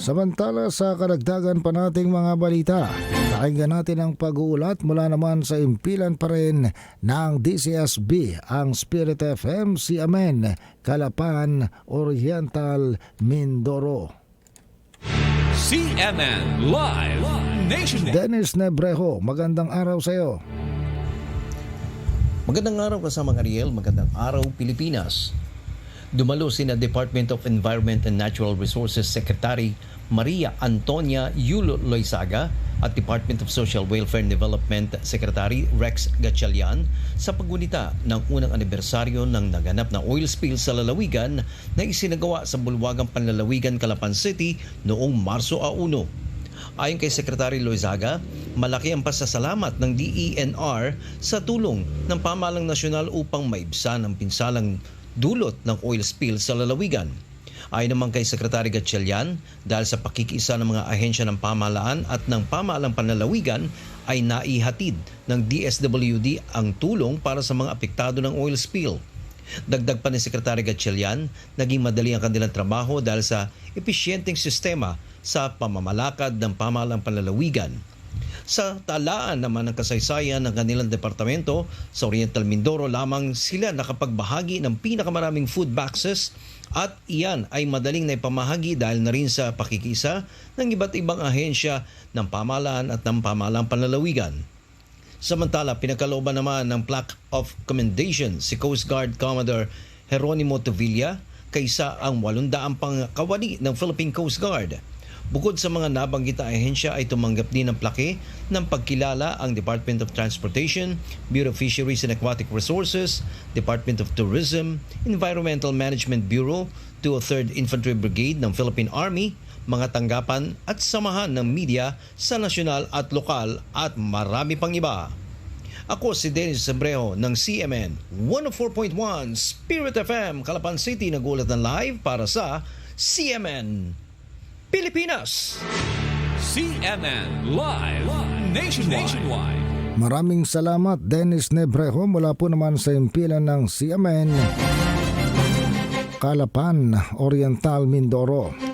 Samantala sa karagdagan pa nating mga balita, pakinggan natin ang pag-uulat mula naman sa impilan pa rin ng DCSB, ang Spirit FM, si Amen, Kalapan, Oriental, Mindoro. CNN Live Nationwide. Dennis Nebrejo, magandang araw sa iyo. Magandang araw kasama Ariel, magandang araw Pilipinas. Dumalo sina Department of Environment and Natural Resources Secretary Maria Antonia Yulo Loizaga at Department of Social Welfare and Development Secretary Rex Gatchalian sa paggunita ng unang anibersaryo ng naganap na oil spill sa lalawigan na isinagawa sa Bulwagang Panlalawigan, Calapan City noong Marso 1. Ayon kay Secretary Loizaga, malaki ang pasasalamat ng DENR sa tulong ng pamalang nasyonal upang maibsan ang pinsalang dulot ng oil spill sa lalawigan. Ayon naman kay Secretary Gatchalian, dahil sa pakikiisa ng mga ahensya ng pamahalaan at ng pamahalang panlalawigan ay naihatid ng DSWD ang tulong para sa mga apektado ng oil spill. Dagdag pa ni Secretary Gatchalian, naging madali ang kanilang trabaho dahil sa episyenteng sistema sa pamamalakad ng pamahalang panlalawigan. Sa talaan naman ng kasaysayan ng kanilang departamento, sa Oriental Mindoro lamang sila nakapagbahagi ng pinakamaraming food boxes at iyan ay madaling naipamahagi dahil na rin sa pakikisa ng iba't ibang ahensya ng pamahalaan at ng pamahalaang panlalawigan. Samantala, pinagkalooban naman ng plaque of commendation si Coast Guard Commodore Jeronimo Tavilla kaysa ang 800 pang kawani ng Philippine Coast Guard. Bukod sa mga nabanggit na ahensya ay tumanggap din ng plaque ng pagkilala ang Department of Transportation, Bureau of Fisheries and Aquatic Resources, Department of Tourism, Environmental Management Bureau, 203rd Infantry Brigade ng Philippine Army, mga tanggapan at samahan ng media sa nasyonal at lokal at marami pang iba. Ako si Dennis Sabrejo ng CMN 104.1 Spirit FM Calapan City nagulat ng live para sa CMN Pilipinas. CNN Live Nationwide. Maraming salamat Dennis Nebrejo mula po naman sa impilan ng CMN, Kalapan, Oriental, Mindoro.